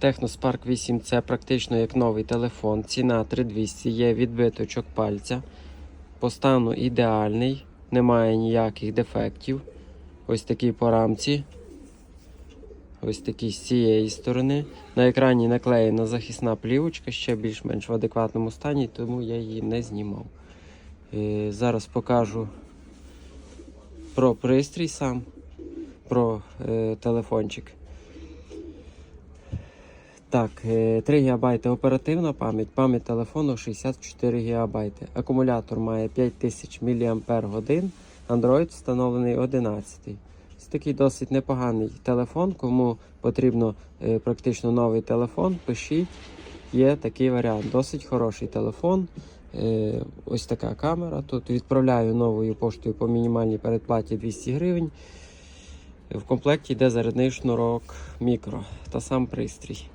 Technospark 8 це практично як новий телефон. Ціна 3200, є відбиточок пальця. По стану ідеальний, немає ніяких дефектів. Ось такий по рамці. Ось такий з цієї сторони. На екрані наклеєна захисна плівочка, ще більш-менш в адекватному стані, тому я її не знімав. Е, Зараз покажу про пристрій сам, про е, телефончик. Так, е, 3 ГБ оперативна пам'ять, пам'ять телефону 64 ГБ. Акумулятор має 5000 мАч, Android встановлений 11. Ось такий досить непоганий телефон. Кому потрібно е, практично новий телефон, пишіть. Є такий варіант. Досить хороший телефон. Е, ось така камера. Тут відправляю новою поштою по мінімальній передплаті 200 гривень. В комплекті йде зарядний шнурок мікро та сам пристрій.